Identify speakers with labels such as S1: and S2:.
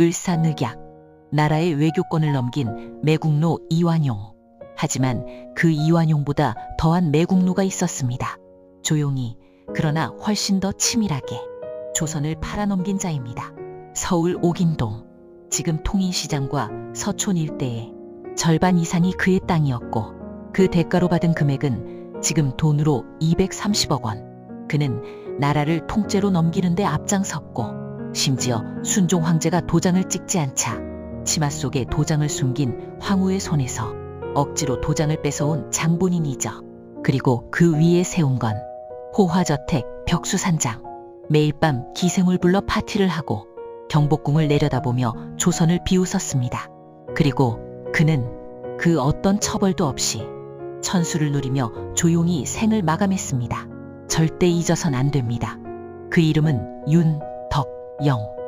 S1: 을사늑약, 나라의 외교권을 넘긴 매국노 이완용. 하지만 그 이완용보다 더한 매국노가 있었습니다. 조용히, 그러나 훨씬 더 치밀하게 조선을 팔아넘긴 자입니다. 서울 옥인동, 지금 통인시장과 서촌 일대의 절반 이상이 그의 땅이었고 그 대가로 받은 금액은 지금 돈으로 230억 원. 그는 나라를 통째로 넘기는데 앞장섰고 심지어 순종 황제가 도장을 찍지 않자 치마 속에 도장을 숨긴 황후의 손에서 억지로 도장을 뺏어온 장본인이죠. 그리고 그 위에 세운 건 호화저택 벽수산장. 매일 밤 기생을 불러 파티를 하고 경복궁을 내려다보며 조선을 비웃었습니다. 그리고 그는 그 어떤 처벌도 없이 천수를 누리며 조용히 생을 마감했습니다. 절대 잊어선 안 됩니다. 그 이름은 윤 要